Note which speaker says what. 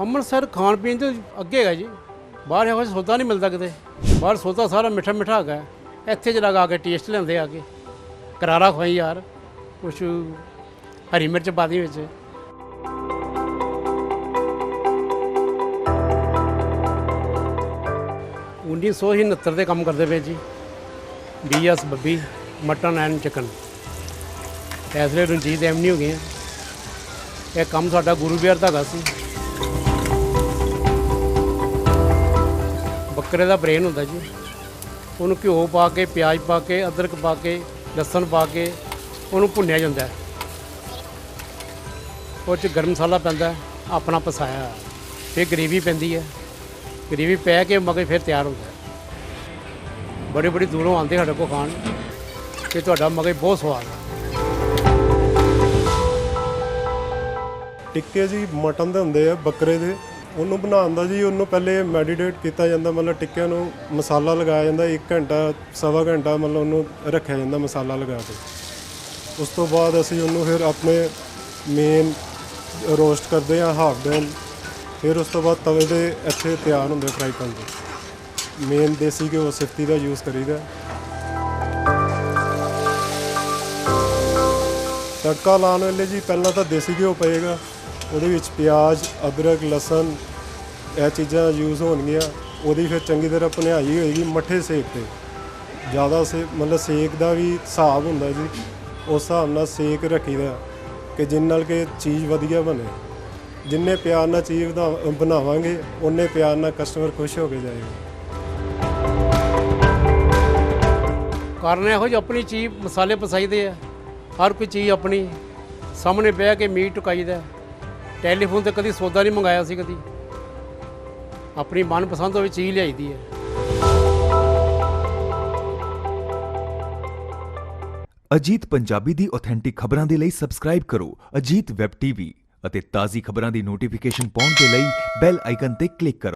Speaker 1: ਅੰਮ੍ਰਿਤਸਰ ਖਾਣ ਪੀਣ ਤੋਂ ਅੱਗੇ ਹੈਗਾ ਜੀ। ਬਾਹਰ ਇਹੋ ਜਿਹਾ ਸੌਦਾ ਨਹੀਂ ਮਿਲਦਾ ਕਿਤੇ। ਬਾਹਰ ਸੌਦਾ ਸਾਰਾ ਮਿੱਠਾ ਮਿੱਠਾ ਹੈਗਾ। ਇੱਥੇ ਜਿਹੜਾ ਆ ਕੇ ਟੇਸਟ ਲੈਂਦੇ ਆ ਕੇ। ਕਰਾਰਾ ਖਵਾਈ ਯਾਰ। ਕੁਛ ਹਰੀ ਮਿਰਚ ਪਾ ਦੀ ਵਿੱਚ। ਉੱਨੀ ਸੌ ਹੀ 69 ਦੇ ਕੰਮ ਕਰਦੇ ਪਏ ਜੀ। BS Babbi, mutton and chicken ਐਸਲੇ Ranjit avenue ਗਏ। ਆ ਇਹ ਕੰਮ ਸਾਡਾ ਗੁਰੂ ਬਿਹਾਰ ਦਾ ਹੈਗਾ ਸੀ। ਬੱਕਰੇ ਦਾ ਬ੍ਰੇਨ ਹੁੰਦਾ ਜੀ। ਉਹਨੂੰ ਘਿਓ ਪਾ ਕੇ, ਪਿਆਜ਼ ਪਾ ਕੇ, ਅਦਰਕ ਪਾ ਕੇ, ਲਸਣ ਪਾ ਕੇ ਉਹਨੂੰ ਭੁੰਨਿਆ ਜਾਂਦਾ ਉਹ 'ਚ ਗਰਮ ਮਸਾਲਾ ਪੈਂਦਾ ਆਪਣਾ ਪਸਾਇਆ ਫਿਰ ਗ੍ਰੇਵੀ ਪੈਂਦੀ ਹੈ। ਗ੍ਰੇਵੀ ਪੈ ਕੇ ਮਗੇ ਫਿਰ ਤਿਆਰ ਹੁੰਦਾ ਹੈ। ਬੜੇ, ਬੜੀ ਦੂਰੋਂ ਆਉਂਦੇ ਸਾਡੇ ਕੋਲ ਖਾਣ। ਕਿ ਤੁਹਾਡਾ ਮਗੇ ਬਹੁਤ ਸਵਾਦ ਹੈ।
Speaker 2: ਟਿੱਕੇ ਜੀ, ਮਟਨ ਦੇ ਹੁੰਦੇ ਆ, ਬੱਕਰੇ ਦੇ। ਉਹਨੂੰ ਬਣਾਉਣ ਦਾ ਜੀ, ਉਹਨੂੰ ਪਹਿਲੇ ਮੈਡੀਟੇਟ ਕੀਤਾ ਜਾਂਦਾ, ਮਤਲਬ ਟਿੱਕਿਆਂ ਨੂੰ ਮਸਾਲਾ ਲਗਾਇਆ ਜਾਂਦਾ 1 ਘੰਟਾ, ਸਵਾ ਘੰਟਾ ਮਤਲਬ ਉਹਨੂੰ ਰੱਖਿਆ ਜਾਂਦਾ ਮਸਾਲਾ ਲਗਾ ਕੇ। ਉਸ ਤੋਂ ਬਾਅਦ ਅਸੀਂ ਉਹਨੂੰ ਫਿਰ ਆਪਣੇ ਮੇਨ ਰੋਸਟ ਕਰਦੇ ਆ ਹਾਫ ਡਨ ਫਿਰ ਉਸ ਤੋਂ ਬਾਅਦ ਤਵੇ ਦੇ ਇੱਥੇ ਤਿਆਰ ਹੁੰਦੇ ਫਰਾਈ ਪੈਨ ਦੇ। ਮੇਨ ਦੇਸੀ ਘਿਓ ਸਿਫਤੀ ਦਾ ਯੂਜ਼ ਕਰੀਦਾ। ਤੜਕਾ ਲਾਉਣ ਵੇਲੇ ਜੀ, ਪਹਿਲਾਂ ਤਾਂ ਦੇਸੀ ਘਿਓ ਪਏਗਾ ਉਹਦੇ ਵਿੱਚ ਪਿਆਜ਼, ਅਦਰਕ, ਲਸਣ, ਇਹ ਚੀਜ਼ਾਂ ਯੂਜ਼ ਹੋਣਗੀਆਂ। ਉਹਦੀ ਫਿਰ ਚੰਗੀ ਤਰ੍ਹਾਂ ਭੁਨਾਈ ਹੋਏਗੀ ਮੱਠੇ ਸੇਕ ਤੇ। ਜ਼ਿਆਦਾ ਸੇ, ਮਤਲਬ ਸੇਕ ਦਾ ਵੀ ਹਿਸਾਬ ਹੁੰਦਾ ਜੀ। ਉਸ ਹਿਸਾਬ ਨਾਲ ਸੇਕ ਰੱਖੀਦਾ ਕਿ ਜਿੰਨ ਨਾਲ ਕਿ ਚੀਜ਼ ਵਧੀਆ ਬਣੇ। ਜਿੰਨੇ ਪਿਆਰ ਨਾਲ ਚੀਜ਼ ਵਧਾ- ਬਣਾਵਾਂਗੇ ਉਨੇ ਪਿਆਰ ਨਾਲ ਕਸਟਮਰ ਖੁਸ਼ ਹੋ ਕੇ ਜਾਏਗਾ।
Speaker 1: ਕਾਰਨ ਇਹੋ ਜਿਹੀ ਆਪਣੀ ਚੀਜ਼ ਮਸਾਲੇ ਪਸਾਈਦੇ ਆ। ਹਰ ਕੋਈ ਚੀਜ਼ ਆਪਣੀ ਸਾਹਮਣੇ ਬਹਿ ਕੇ ਮੀਟ ਟੁਕਾਈਦਾ। ਟੈਲੀਫੋਨ ਤੇ ਕਦੀ ਸੌਦਾ ਨਹੀਂ ਮੰਗਾਇਆ ਸੀ ਕਦੀ। ਆਪਣੀ ਮਨਪਸੰਦ ਹੋਵੇ ਚੀਜ਼ ਲਿਆਈਦੀ ਹੈ।
Speaker 3: ਅਜੀਤ ਪੰਜਾਬੀ ਦੀ ਆਥੈਂਟਿਕ ਖਬਰਾਂ ਦੇ ਲਈ ਸਬਸਕ੍ਰਾਈਬ ਕਰੋ ਅਜੀਤ ਵੈਬ ਟੀਵੀ ਅਤੇ ਤਾਜ਼ੀ ਖਬਰਾਂ ਦੀ ਨੋਟੀਫਿਕੇਸ਼ਨ ਪਾਉਣ ਦੇ ਲਈ ਬੈਲ ਆਈਕਨ ਤੇ ਕਲਿੱਕ ਕਰੋ।